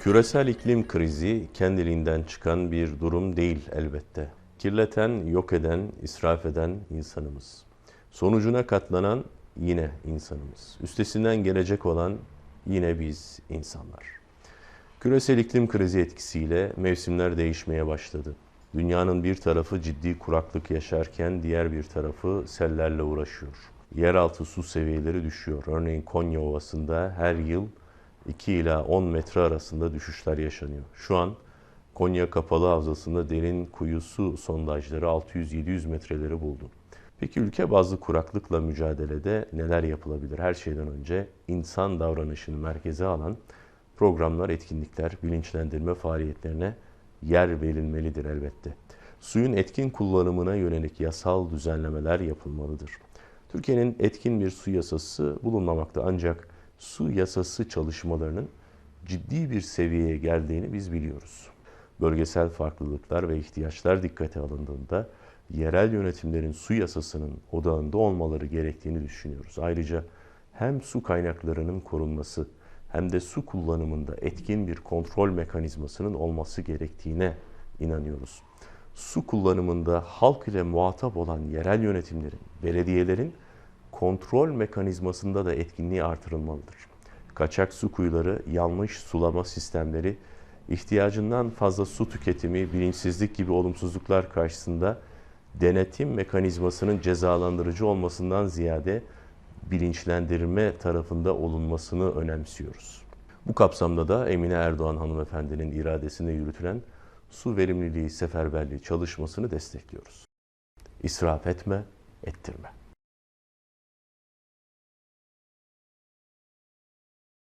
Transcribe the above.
Küresel iklim krizi kendiliğinden çıkan bir durum değil elbette. Kirleten, yok eden, israf eden insanımız. Sonucuna katlanan yine insanımız. Üstesinden gelecek olan yine biz insanlar. Küresel iklim krizi etkisiyle mevsimler değişmeye başladı. Dünyanın bir tarafı ciddi kuraklık yaşarken diğer bir tarafı sellerle uğraşıyor. Yeraltı su seviyeleri düşüyor. Örneğin Konya Ovası'nda her yıl 2 ila 10 metre arasında düşüşler yaşanıyor. Şu an Konya Kapalı Havzası'nda derin kuyu su sondajları 600-700 metreleri buldu. Peki ülke bazlı kuraklıkla mücadelede neler yapılabilir? Her şeyden önce insan davranışını merkeze alan programlar, etkinlikler, bilinçlendirme faaliyetlerine yer verilmelidir elbette. Suyun etkin kullanımına yönelik yasal düzenlemeler yapılmalıdır. Türkiye'nin etkin bir su yasası bulunmamakta ancak su yasası çalışmalarının ciddi bir seviyeye geldiğini biz biliyoruz. Bölgesel farklılıklar ve ihtiyaçlar dikkate alındığında yerel yönetimlerin su yasasının odağında olmaları gerektiğini düşünüyoruz. Ayrıca hem su kaynaklarının korunması hem de su kullanımında etkin bir kontrol mekanizmasının olması gerektiğine inanıyoruz. Su kullanımında halk ile muhatap olan yerel yönetimlerin, belediyelerin kontrol mekanizmasında da etkinliği artırılmalıdır. Kaçak su kuyuları, yanlış sulama sistemleri, ihtiyacından fazla su tüketimi, bilinçsizlik gibi olumsuzluklar karşısında denetim mekanizmasının cezalandırıcı olmasından ziyade bilinçlendirme tarafında olunmasını önemsiyoruz. Bu kapsamda da Emine Erdoğan hanımefendinin iradesinde yürütülen su verimliliği seferberliği çalışmasını destekliyoruz. İsraf etme, ettirme.